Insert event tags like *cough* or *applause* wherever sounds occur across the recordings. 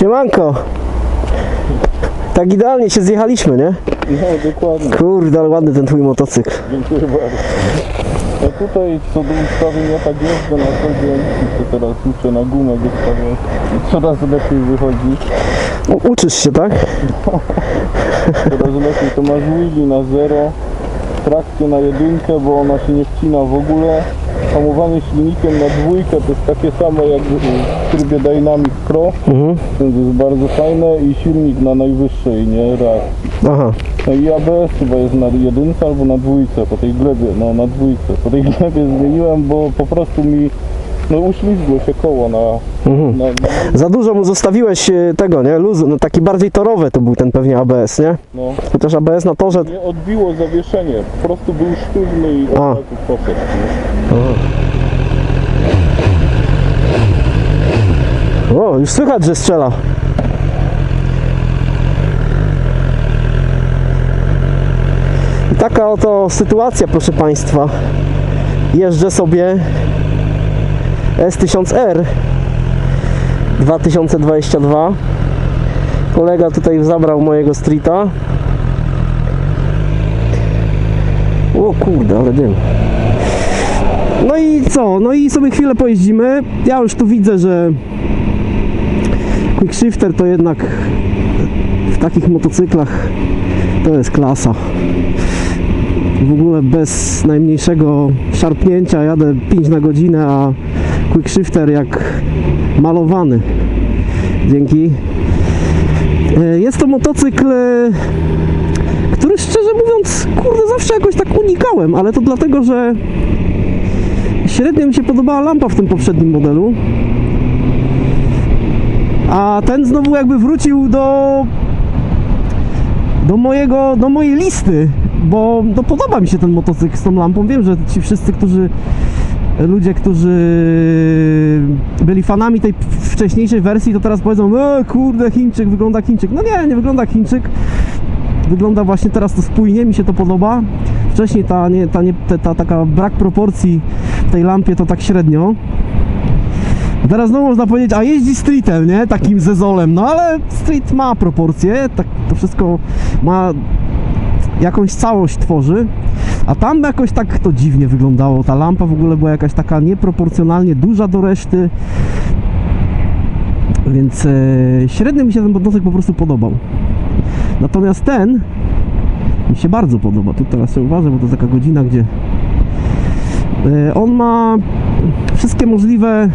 Siemanko. Tak idealnie się zjechaliśmy, nie? No dokładnie, Kurde, ale ładny ten twój motocykl. dziękuję bardzo. Ja tutaj co do ustawień ja tak jeżdżę na co dzień, to teraz uczę na gumę wystawiać i coraz lepiej wychodzi. U- uczysz się, tak? *laughs* Coraz lepiej to masz wheelie na zero, trakcję na jedynkę, bo ona się nie wcina w ogóle. Hamowanie silnikiem na dwójkę to jest takie samo jak w trybie Dynamic Pro, Mhm. więc jest bardzo fajne i silnik na najwyższej, nie, reakcji. Aha. No i ABS chyba jest na jedynce albo na dwójce, po tej glebie, no na dwójce. Po tej glebie zmieniłem, bo po prostu mi no uślizgło się koło na, Mhm. na, na Za dużo mu zostawiłeś e, tego, nie? Luzu. No taki bardziej torowy to był ten pewnie ABS, nie? no. Chociaż ABS na torze... Nie odbiło zawieszenie, po prostu był sztywny i A. od razu poszedł. O, już słychać, że strzela. I taka oto sytuacja, proszę Państwa. Jeżdżę sobie S1000R 2022. Kolega tutaj zabrał mojego streeta. O kurde, ale dym. No i co? No i sobie chwilę pojeździmy. Ja już tu widzę, że Quick Shifter to jednak w takich motocyklach to jest klasa. W ogóle bez najmniejszego szarpnięcia jadę 5 na godzinę, a Quick Shifter jak malowany. Dzięki. E, Jest to motocykl, e, który szczerze mówiąc, kurde, zawsze jakoś tak unikałem, ale to dlatego, że średnio mi się podobała lampa w tym poprzednim modelu. A ten znowu jakby wrócił do do mojego, do mojej listy, bo no, podoba mi się ten motocykl z tą lampą. Wiem, że ci wszyscy, którzy ludzie, którzy byli fanami tej wcześniejszej wersji, to teraz powiedzą, e, kurde, Chińczyk, wygląda Chińczyk. No nie, nie wygląda Chińczyk. Wygląda właśnie teraz to spójnie, mi się to podoba. Wcześniej ta, nie, ta, nie, ta, ta taka brak proporcji w tej lampie to tak średnio. Teraz znowu można powiedzieć, a jeździ streetem, nie? Takim zezolem. No ale street ma proporcje, tak to wszystko ma jakąś całość tworzy. A tam jakoś tak to dziwnie wyglądało. Ta lampa w ogóle była jakaś taka nieproporcjonalnie duża do reszty. Więc e, średnio mi się ten motocykl po prostu podobał. Natomiast ten mi się bardzo podoba. Tu teraz się uważam, bo to jest taka godzina, gdzie e, on ma wszystkie możliwe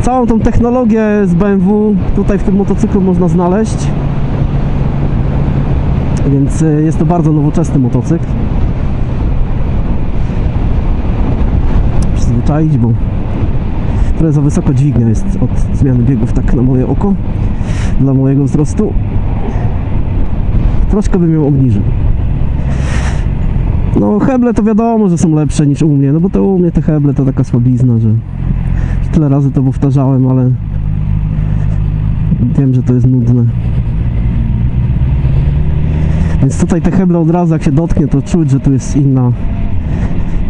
całą tą technologię z BMW tutaj w tym motocyklu można znaleźć. Więc y, jest to bardzo nowoczesny motocykl. Przyzwyczaić, bo trochę za wysoko dźwignia jest od zmiany biegów, tak na moje oko, dla mojego wzrostu. Troszkę bym ją obniżył. No heble to wiadomo, że są lepsze niż u mnie, no bo to u mnie te heble to taka słabizna, że tyle razy to powtarzałem, ale wiem, że to jest nudne. Więc tutaj te heble od razu jak się dotknie, to czuć, że tu jest inna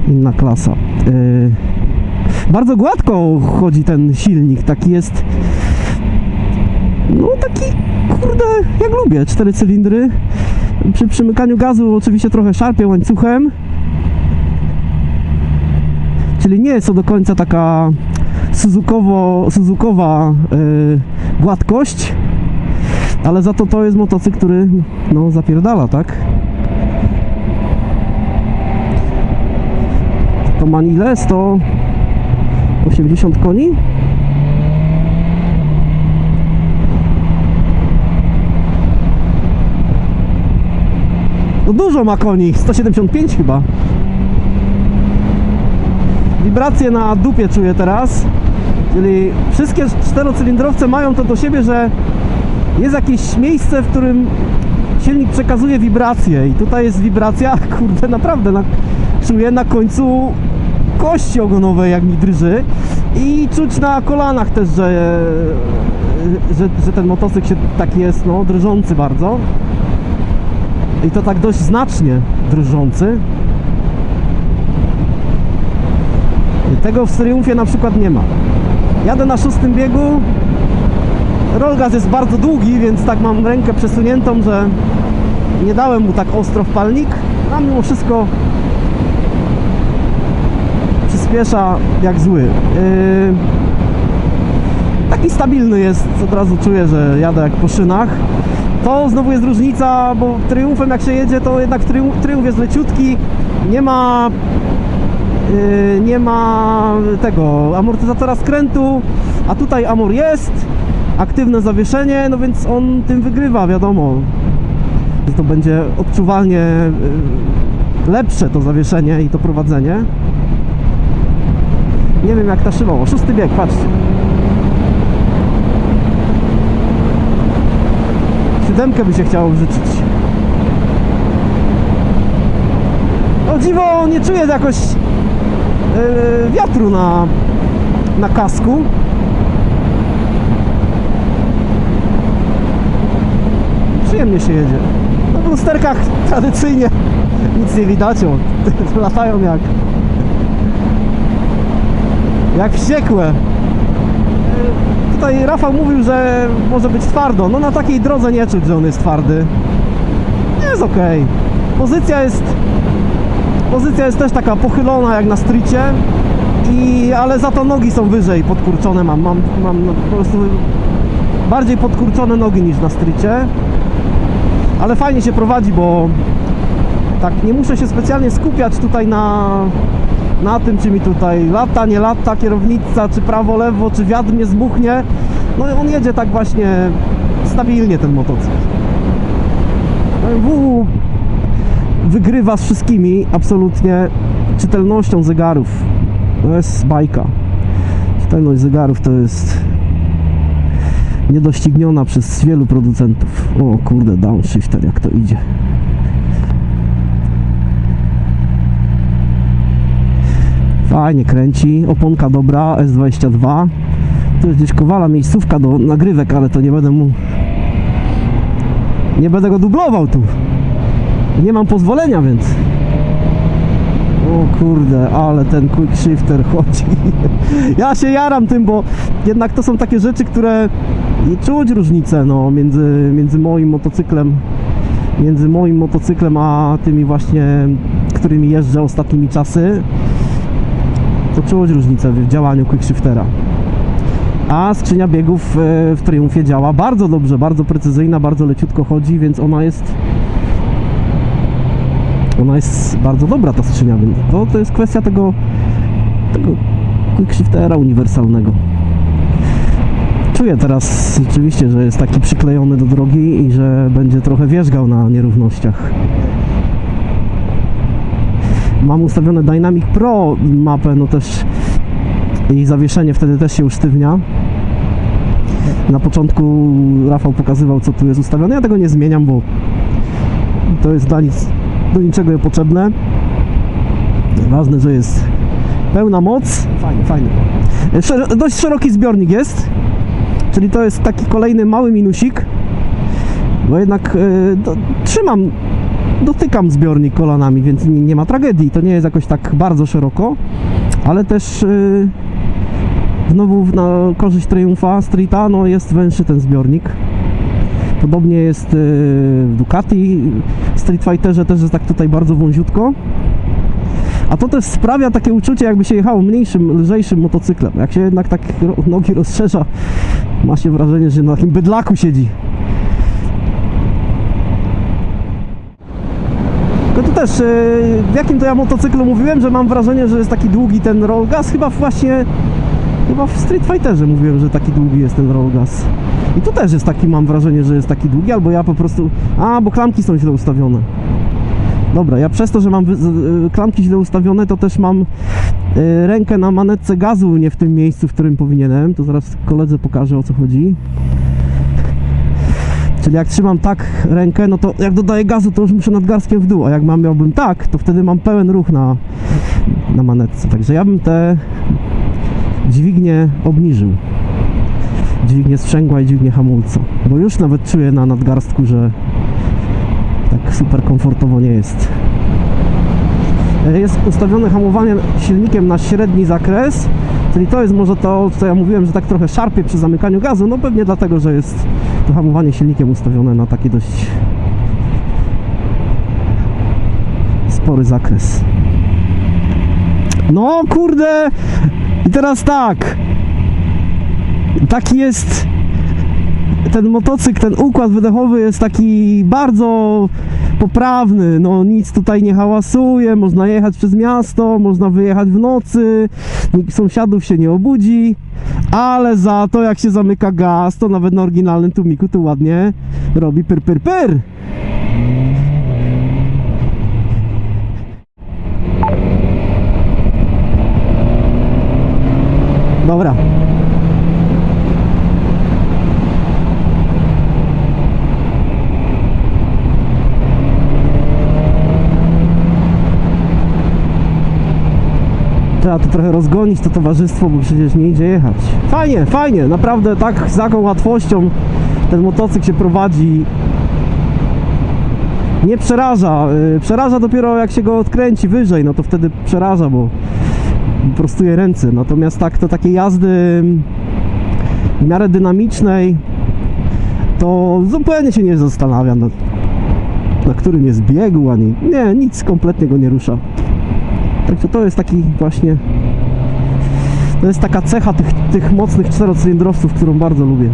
inna klasa. Yy, bardzo gładko chodzi ten silnik, taki jest no taki kurde, jak lubię, cztery cylindry. Przy przymykaniu gazu oczywiście trochę szarpie łańcuchem. Czyli nie jest to do końca taka Suzukowo, Suzukowa yy, gładkość, ale za to to jest motocykl, który no zapierdala, tak? To ma ile? 180 koni? No dużo ma koni, 175 chyba. Wibracje na dupie czuję teraz. Czyli wszystkie czterocylindrowce mają to do siebie, że jest jakieś miejsce, w którym silnik przekazuje wibracje i tutaj jest wibracja, *laughs* kurde, naprawdę na, czuję na końcu kości ogonowej, jak mi drży i czuć na kolanach też, że, że, że ten motocykl się tak jest, no, drżący bardzo i to tak dość znacznie drżący. Tego w Triumfie na przykład nie ma. Jadę na szóstym biegu, Rolgaz jest bardzo długi, więc tak mam rękę przesuniętą, że nie dałem mu tak ostro w palnik, a mimo wszystko przyspiesza jak zły. Yy, taki stabilny jest, od razu czuję, że jadę jak po szynach. To znowu jest różnica, bo triumfem jak się jedzie, to jednak triumf, triumf jest leciutki, nie ma yy, nie ma tego amortyzatora skrętu, a tutaj amor jest, aktywne zawieszenie, no więc on tym wygrywa, wiadomo, to będzie odczuwalnie yy, lepsze to zawieszenie i to prowadzenie. Nie wiem jak ta szyba, o szósty bieg, patrzcie. Siódemkę by się chciało wrzucić. O dziwo, nie czuję jakoś yy, wiatru na, na kasku. Przyjemnie się jedzie. No w lusterkach tradycyjnie nic nie widać, o, *laughs* latają jak jak wściekłe. Yy, Tutaj Rafał mówił, że może być twardo. No na takiej drodze nie czuć, że on jest twardy. Jest ok. Pozycja jest pozycja jest też taka pochylona jak na stricie. I, ale za to nogi są wyżej podkurczone mam. Mam, mam no, po prostu bardziej podkurczone nogi niż na stricie. Ale fajnie się prowadzi, bo tak nie muszę się specjalnie skupiać tutaj na, na tym, czy mi tutaj lata, nie lata kierownica, czy prawo, lewo, czy wiatr mnie zbuchnie. No on jedzie tak właśnie stabilnie ten motocykl. BMW wygrywa z wszystkimi absolutnie czytelnością zegarów. To jest bajka. Czytelność zegarów to jest niedościgniona przez wielu producentów. O kurde, downshifter jak to idzie. Fajnie kręci, oponka dobra, S22. Tu jest gdzieś kowala miejscówka do nagrywek, ale to nie będę mu... Nie będę go dublował tu. Nie mam pozwolenia, więc... O kurde, ale ten quick shifter *laughs* chodzi. Ja się jaram tym, bo jednak to są takie rzeczy, które i czuć różnicę no, między, między moim motocyklem między moim motocyklem a tymi właśnie, którymi jeżdżę ostatnimi czasy to czuć różnicę w działaniu quickshiftera. A skrzynia biegów e, w Triumfie działa bardzo dobrze, bardzo precyzyjna, bardzo leciutko chodzi, więc ona jest ona jest bardzo dobra ta skrzynia, więc to, to jest kwestia tego tego quickshiftera uniwersalnego. Czuję teraz rzeczywiście, że jest taki przyklejony do drogi i że będzie trochę wierzgał na nierównościach. Mam ustawione Dynamic Pro mapę, no też i zawieszenie wtedy też się usztywnia. Na początku Rafał pokazywał co tu jest ustawione. Ja tego nie zmieniam, bo to jest dla nic, do niczego niepotrzebne. Ważne, że jest pełna moc. Fajnie, fajnie. Dość szeroki zbiornik jest, czyli to jest taki kolejny mały minusik, bo jednak yy, do, trzymam dotykam zbiornik kolanami, więc nie, nie ma tragedii. To nie jest jakoś tak bardzo szeroko, ale też yy, znowu na korzyść Triumfa Streeta no jest węższy ten zbiornik. Podobnie jest yy, w Ducati Street Fighterze też jest tak tutaj bardzo wąziutko. A to też sprawia takie uczucie, jakby się jechało mniejszym, lżejszym motocyklem. Jak się jednak tak nogi rozszerza, ma się wrażenie, że na takim bydlaku siedzi. Tylko tu też, yy, w jakim to ja motocyklu mówiłem, że mam wrażenie, że jest taki długi ten roll gas, chyba właśnie, chyba w Street Fighterze mówiłem, że taki długi jest ten roll gas. I tu też jest taki, mam wrażenie, że jest taki długi, albo ja po prostu, a, bo klamki są źle ustawione. Dobra, ja przez to, że mam y, klamki źle ustawione, to też mam y, rękę na manetce gazu nie w tym miejscu, w którym powinienem. To zaraz koledze pokażę o co chodzi. Czyli jak trzymam tak rękę, no to jak dodaję gazu, to już muszę nadgarstkiem w dół, a jak mam, miałbym tak, to wtedy mam pełen ruch na, na manetce. Także ja bym te dźwignię obniżył. Dźwignię sprzęgła i dźwignię hamulca. Bo już nawet czuję na nadgarstku, że tak super komfortowo nie jest. Jest ustawione hamowanie silnikiem na średni zakres Czyli to jest może to, co ja mówiłem, że tak trochę szarpie przy zamykaniu gazu, no pewnie dlatego, że jest to hamowanie silnikiem ustawione na taki dość spory zakres. No kurde! I teraz tak. Taki jest ten motocykl, ten układ wydechowy jest taki bardzo poprawny. No nic tutaj nie hałasuje, można jechać przez miasto, można wyjechać w nocy, nikt sąsiadów się nie obudzi. Ale za to jak się zamyka gaz, to nawet na oryginalnym tłumiku to ładnie robi pyr pyr pyr. Dobra. Trzeba to trochę rozgonić to towarzystwo, bo przecież nie idzie jechać. Fajnie, fajnie, naprawdę tak z taką łatwością ten motocykl się prowadzi. Nie przeraża. yy, Przeraża dopiero jak się go odkręci wyżej, no to wtedy przeraża, bo prostuje ręce. Natomiast tak to takie jazdy w miarę dynamicznej to zupełnie się nie zastanawia na, na którym jest biegu, ani nie, nic kompletnie go nie rusza. Także to jest taki właśnie to jest taka cecha tych, tych mocnych czterocylindrowców, którą bardzo lubię.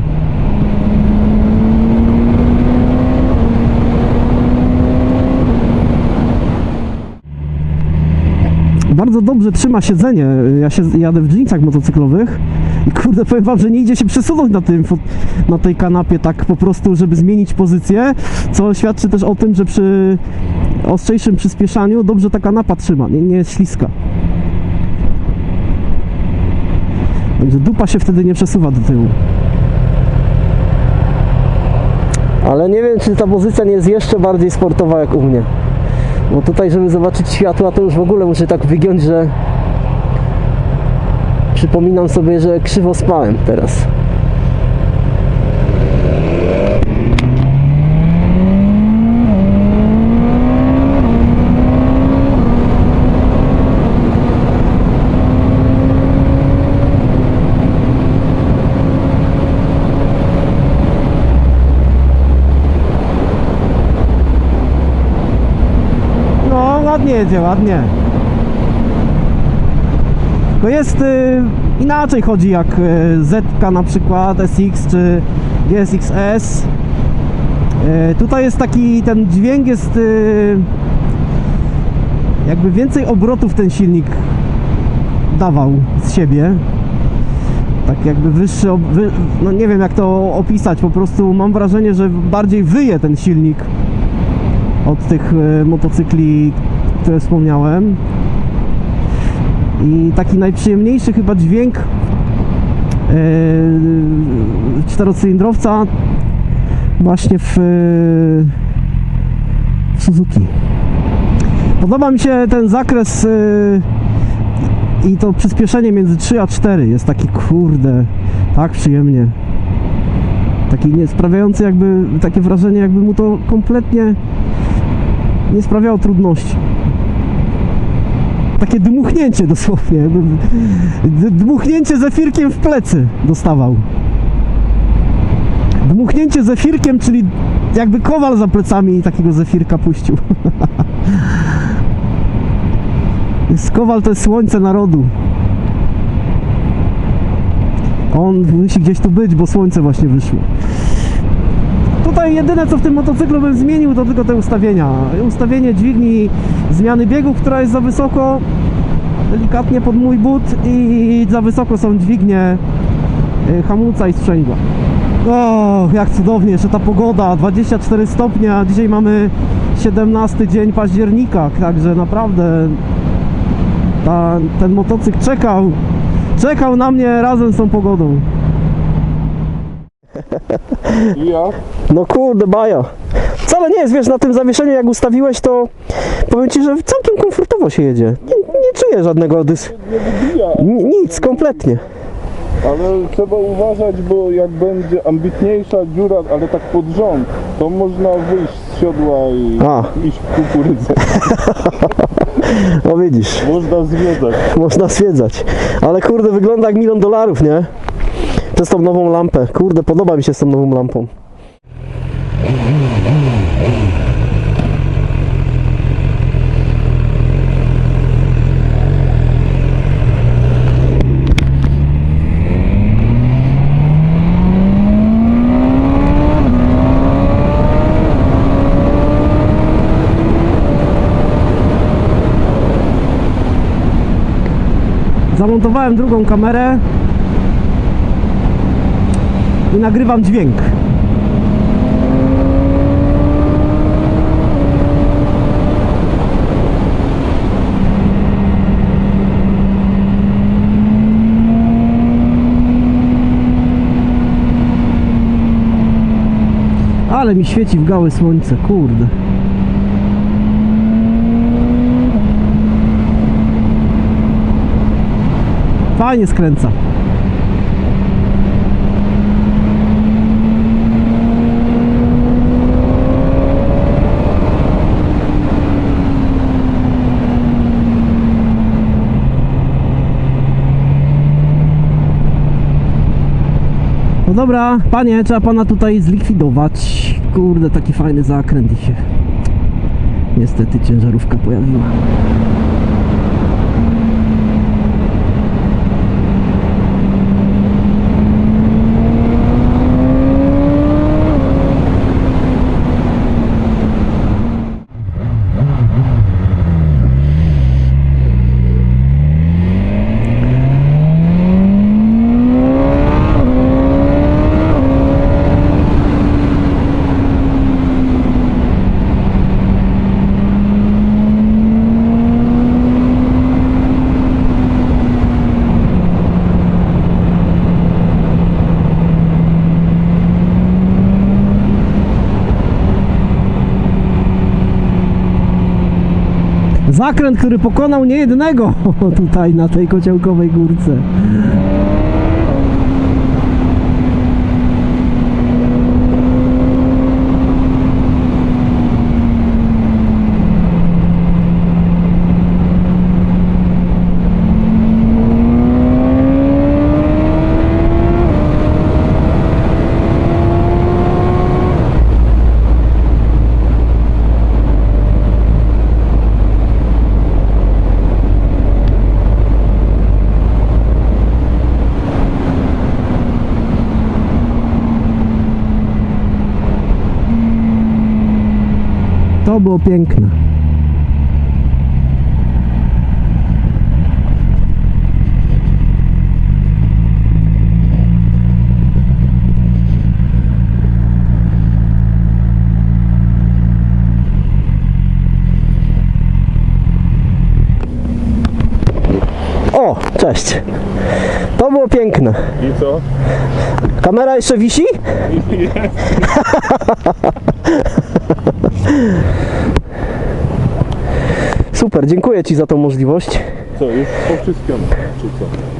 Bardzo dobrze trzyma siedzenie. Ja się jadę w dżinsach motocyklowych i kurde powiem wam, że nie idzie się przesunąć na tym na tej kanapie tak po prostu, żeby zmienić pozycję, co świadczy też o tym, że przy ostrzejszym przyspieszaniu dobrze ta kanapa trzyma, nie, nie jest śliska. Także dupa się wtedy nie przesuwa do tyłu. Ale nie wiem, czy ta pozycja nie jest jeszcze bardziej sportowa jak u mnie. Bo tutaj, żeby zobaczyć światła, to już w ogóle muszę tak wygiąć, że przypominam sobie, że krzywo spałem teraz. No, ładnie jedzie, ładnie. To jest y, inaczej chodzi jak y, ZK na przykład, SX czy GSX-S. Y, tutaj jest taki, ten dźwięk jest y, jakby więcej obrotów ten silnik dawał z siebie. Tak jakby wyższy, wy, no nie wiem jak to opisać, po prostu mam wrażenie, że bardziej wyje ten silnik od tych e, motocykli, które wspomniałem. I taki najprzyjemniejszy chyba dźwięk e, czterocylindrowca właśnie w, e, w Suzuki. Podoba mi się ten zakres e, i to przyspieszenie między 3 a 4 jest taki kurde, tak przyjemnie. Taki nie sprawiający jakby takie wrażenie, jakby mu to kompletnie nie sprawiało trudności. Takie dmuchnięcie dosłownie. Dmuchnięcie zefirkiem w plecy dostawał. Dmuchnięcie zefirkiem, czyli jakby kowal za plecami takiego zefirka puścił. *laughs* Kowal to jest słońce narodu. On musi gdzieś tu być, bo słońce właśnie wyszło. Jedyne co w tym motocyklu bym zmienił to tylko te ustawienia. Ustawienie dźwigni zmiany biegów, która jest za wysoko, delikatnie pod mój but i za wysoko są dźwignie y, hamulca i sprzęgła. O, jak cudownie, jeszcze ta pogoda, 24 stopnie, a dzisiaj mamy 17 dzień października, także naprawdę ta, ten motocykl czekał, czekał na mnie razem z tą pogodą. *laughs* I jak? No kurde, baja. Wcale nie jest, wiesz, na tym zawieszeniu jak ustawiłeś, to powiem Ci, że całkiem komfortowo się jedzie. Nie, nie czuję żadnego dys... Nie wybija. Nic, kompletnie. Ale trzeba uważać, bo jak będzie ambitniejsza dziura, ale tak pod rząd, to można wyjść z siodła i A. iść w kukurydzę. *laughs* No widzisz, Można zwiedzać. można zwiedzać. Ale kurde, wygląda jak milion dolarów, nie? To z tą nową lampę. Kurde, podoba mi się z tą nową lampą. Zamontowałem drugą kamerę i nagrywam dźwięk. Ale mi świeci w gałę słońce, kurde. Fajnie skręca. Dobra, panie, trzeba pana tutaj zlikwidować. Kurde, taki fajny zakręt i się. Niestety ciężarówka pojawiła. Zakręt, który pokonał niejednego *laughs* tutaj na tej kociołkowej górce. To było piękne. O, cześć. To było piękne. I co? Kamera jeszcze wisi? *laughs* *laughs* Super, dziękuję Ci za tą możliwość. Co, już po wszystkim, czy co?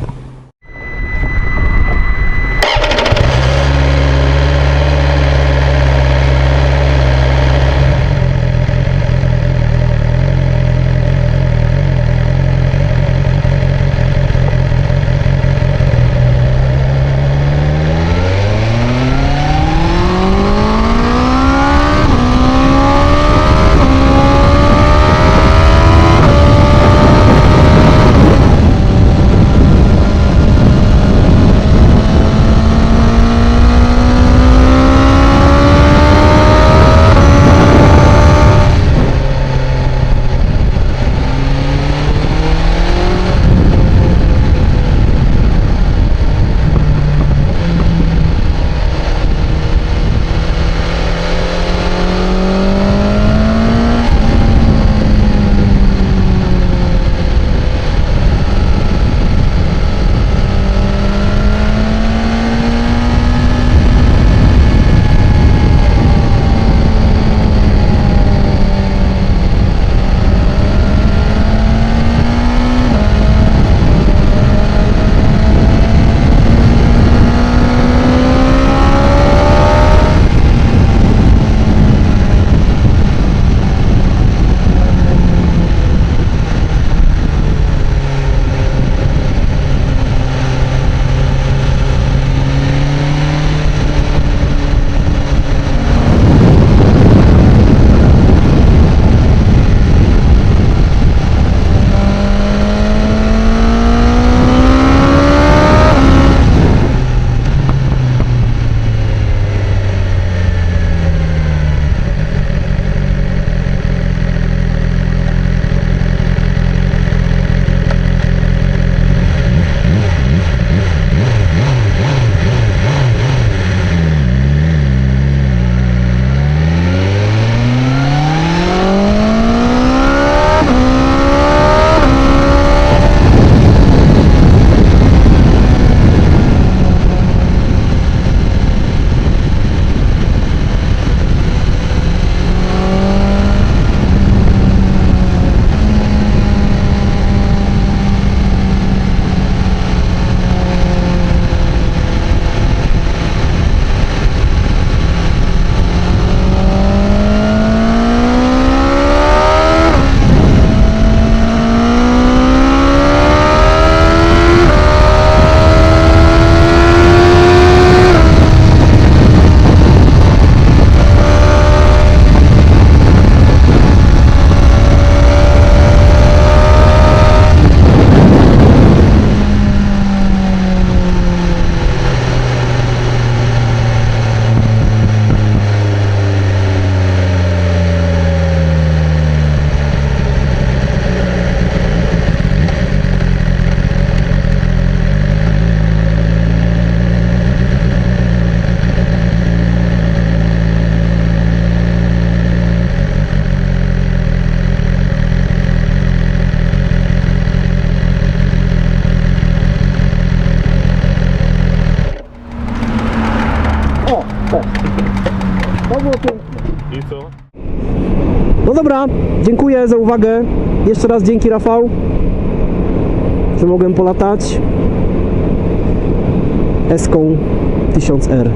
Dziękuję za uwagę. Jeszcze raz dzięki Rafał, że mogłem polatać Eską 1000R.